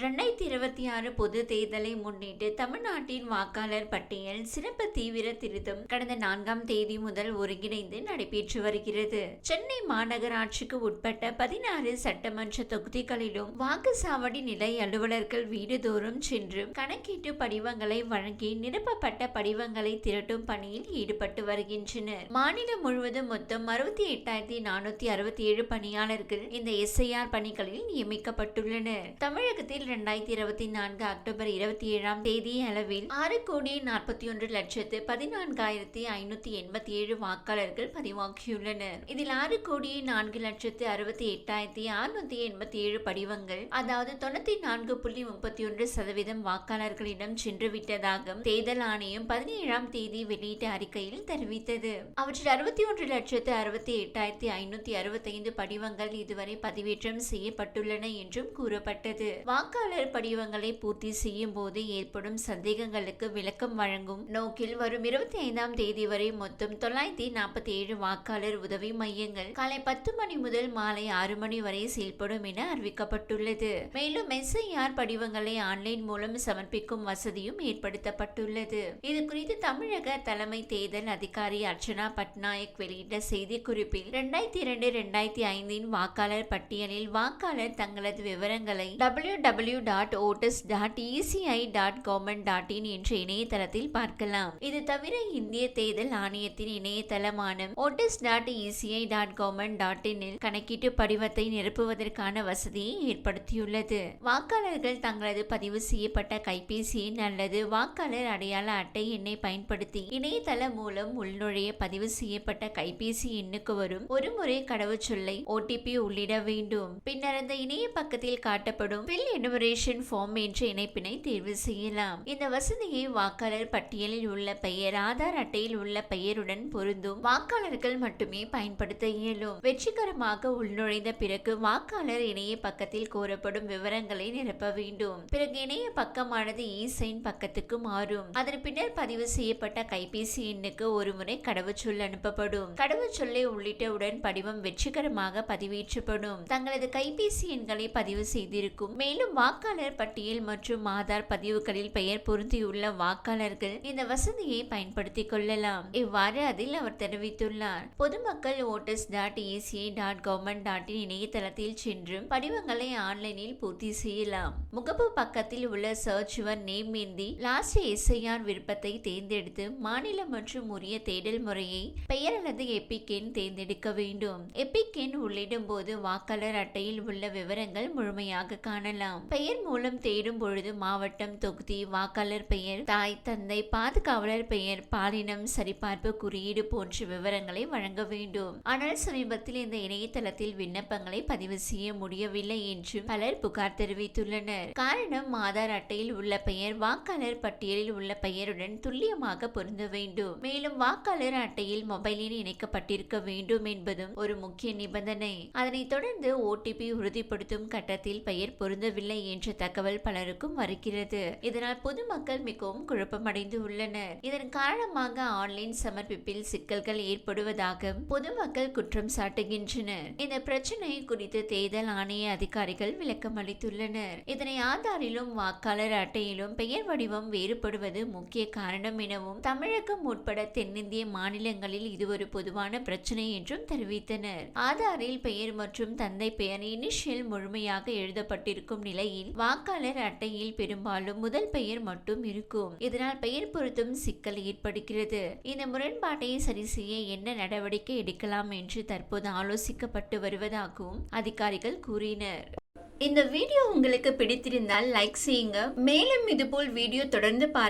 ரெண்டாயிரத்தி இருபத்தி ஆறு பொது தேர்தலை முன்னிட்டு தமிழ்நாட்டின் வாக்காளர் பட்டியல் சிறப்பு தீவிர திருத்தம் கடந்த நான்காம் தேதி முதல் ஒருங்கிணைந்து நடைபெற்று வருகிறது. சென்னை மாநகராட்சிக்கு உட்பட்ட பதினாறு சட்டமன்ற தொகுதிகளிலும் வாக்குச்சாவடி நிலை அலுவலர்கள் வீடுதோறும் சென்று கணக்கீட்டு படிவங்களை வழங்கி நிரப்பப்பட்ட படிவங்களை திரட்டும் பணியில் ஈடுபட்டு வருகின்றனர். மாநிலம் முழுவதும் மொத்தம் அறுபத்தி எட்டாயிரத்தி நானூத்தி அறுபத்தி ஏழு பணியாளர்கள் இந்த எஸ்ஐஆர் பணிகளில் நியமிக்கப்பட்டுள்ளனர். தமிழகத்தில் இரண்டாயிரத்தி இருபத்தி நான்கு அக்டோபர் இருபத்தி ஏழாம் தேதி அளவில் ஆறு கோடி நாற்பத்தி ஒன்று லட்சத்து பதினான்காயிரத்தி ஐநூத்தி எண்பத்தி ஏழு வாக்காளர்கள் பதிவாகியுள்ளனர். இதில் ஆறு கோடியே நான்கு லட்சத்து அறுபத்தி எட்டாயிரத்தி அறுநூத்தி எண்பத்தி ஏழு படிவங்கள் அதாவது தொண்ணூத்தி நான்கு புள்ளி முப்பத்தி ஒன்று சதவீதம் வாக்காளர்களிடம் சென்று விட்டதாக தேர்தல் ஆணையம் பதினேழாம் தேதி வெளியிட்ட அறிக்கையில் தெரிவித்தது. அவற்றில் அறுபத்தி ஒன்று லட்சத்து அறுபத்தி எட்டாயிரத்தி ஐநூத்தி அறுபத்தைந்து படிவங்கள் இதுவரை பதிவேற்றம் செய்யப்பட்டுள்ளன என்றும் கூறப்பட்டது. வாக்காளர் படிவங்களை பூர்த்தி செய்யும் போது ஏற்படும் சந்தேகங்களுக்கு விளக்கம் வழங்கும் நோக்கில் வரும் இருபத்தி ஐந்தாம் தேதி வரை மொத்தம் தொள்ளாயிரத்தி நாற்பத்தி ஏழு வாக்காளர் உதவி மையங்கள் காலை பத்து மணி முதல் மாலை ஆறு மணி வரை செயல்படும் என அறிவிக்கப்பட்டுள்ளது. மேலும் எஸ்ஐஆர் படிவங்களை ஆன்லைன் மூலம் சமர்ப்பிக்கும் வசதியும் ஏற்படுத்தப்பட்டுள்ளது. இது குறித்து தமிழக தலைமை தேர்தல் அதிகாரி அர்ச்சனா பட்நாயக் வெளியிட்ட செய்திக்குறிப்பில் இரண்டாயிரத்தி இரண்டு இரண்டாயிரத்தி ஐந்தின் வாக்காளர் பட்டியலில் வாக்காளர் தங்களது விவரங்களை W W W dot voters dot ECI dot government dot in என்ற இணையதளத்தில் பார்க்கலாம். இது தவிர இந்திய தேர்தல் ஆணையத்தின் இணையதளமான voters dot ECI dot government dot இனில் கணக்கீட்டு படிவத்தை நிரப்புவதற்கான வசதியை ஏற்படுத்தியுள்ளது. வாக்காளர்கள் தங்களது பதிவு செய்யப்பட்ட கைபேசி எண் அல்லது வாக்காளர் அடையாள அட்டை எண்ணை பயன்படுத்தி இணையதளம் மூலம் உள்நுழைய பதிவு செய்யப்பட்ட கைபேசி எண்ணுக்கு வரும் ஒரு முறை கடவுச்சொல்லை ஓடிபி உள்ளிட வேண்டும். பின்னர் அந்த இணைய பக்கத்தில் காட்டப்படும் பில் எனுமரேஷன் ஃபார்ம் என்ற இணைப்பினை தேர்வு செய்யலாம். இந்த வசதியை வாக்காளர் பட்டியலில் உள்ள பெயர் ஆதார் அட்டையில் உள்ள பெயருடன் பொருந்தும். வாக்காளர்கள் மட்டுமே பயன்படுத்த இயலும். வெற்றிகரமாக உள்நுழைந்த பிறகு வாக்காளர் இணைய பக்கத்தில் கோரப்படும் விவரங்களை நிரப்ப வேண்டும். பிறகு இணைய பக்கமானது இ சைன் பக்கத்துக்கு மாறும். அதன் பின்னர் பதிவு செய்யப்பட்ட கைபேசி எண்ணுக்கு ஒருமுறை கடவுச்சொல் அனுப்பப்படும். கடவுச்சொல்லை உள்ளிட்டவுடன் படிவம் வெற்றிகரமாக பதிவேற்றப்படும். தங்களது கைபேசி எண்களை பதிவு செய்திருக்கும். மேலும் வாக்காளர் பட்டியல் மற்றும் ஆதார் பதிவுகளில் பெயர் பொருந்தியுள்ள வாக்காளர்கள் இந்த வசதியை பயன்படுத்திக் கொள்ளலாம். இவ்வாறு அதில் அவர் தெரிவித்துள்ளார். பொதுமக்கள் voters dot ECI dot government dot in இணையதளத்தில் சென்று படிவங்களை ஆன்லைனில் பூர்த்தி செய்யலாம். முகப்பு பக்கத்தில் உள்ள search your name in the last SIR விருப்பத்தை தேர்ந்தெடுத்து மாநிலம் மற்றும் உரிய தேடல் முறையை பெயர் அல்லது எபிக் எண் தேர்ந்தெடுக்க வேண்டும். எபிக் எண் உள்ளிடும் போது வாக்காளர் அட்டையில் உள்ள விவரங்கள் முழுமையாக காணலாம். பெயர் மூலம் தேடும் பொழுது மாவட்டம் தொகுதி வாக்காளர் பெயர் தாய் தந்தை பாதுகாவலர் பெயர் பாலினம் சரிபார்ப்பு குறியீடு போன்ற விவரங்களை வழங்க வேண்டும். ஆனால் சமீபத்தில் இந்த இணையதளத்தில் விண்ணப்பங்களை பதிவு செய்ய முடியவில்லை என்றும் பலர் புகார் தெரிவித்துள்ளனர். காரணம் ஆதார் அட்டையில் உள்ள பெயர் வாக்காளர் பட்டியலில் உள்ள பெயருடன் துல்லியமாக பொருந்த வேண்டும். மேலும் வாக்காளர் அட்டையில் மொபைல் எண் இணைக்கப்பட்டிருக்க வேண்டும் என்பதும் ஒரு முக்கிய நிபந்தனை. அதனைத் தொடர்ந்து ஓடிபி உறுதிப்படுத்தும் கட்டத்தில் பெயர் பொருந்தவில்லை என்ற தகவல் பலருக்கும் வருகிறது. இதனால் பொதுமக்கள் மிகவும் குழப்பமடைந்து உள்ளனர். இதன் காரணமாக ஆன்லைன் சமர்ப்பிப்பில் சிக்கல்கள் ஏற்படுவதாக பொதுமக்கள் குற்றம் சாட்டுகின்றனர். இந்த பிரச்சனை குறித்து தேர்தல் ஆணைய அதிகாரிகள் விளக்கம் அளித்துள்ளனர். இதனை ஆதாரிலும் வாக்காளர் அட்டையிலும் பெயர் வடிவம் வேறுபடுவது முக்கிய காரணம் எனவும் தமிழகம் உட்பட தென்னிந்திய மாநிலங்களில் இது ஒரு பொதுவான பிரச்சனை என்றும் தெரிவித்தனர். ஆதாரில் பெயர் மற்றும் தந்தை பெயர் இனிஷியல் முழுமையாக எழுதப்பட்டிருக்கும் நிலை நிலையில் வாக்காளர் அட்டையில் பெரும்பாலும் முதல் பெயர் மட்டும் இருக்கும். இதனால் பெயர் பொருத்தும் சிக்கல் ஏற்படுகிறது. இந்த முரண்பாட்டை சரி செய்ய என்ன நடவடிக்கை எடுக்கலாம் என்று தற்போது ஆலோசிக்கப்பட்டு வருவதாகவும் அதிகாரிகள் கூறினர். இந்த வீடியோ உங்களுக்கு பிடித்திருந்தால் லைக் செய்யுங்க. மேலும் இதுபோல் வீடியோ தொடர்ந்து பார்க்க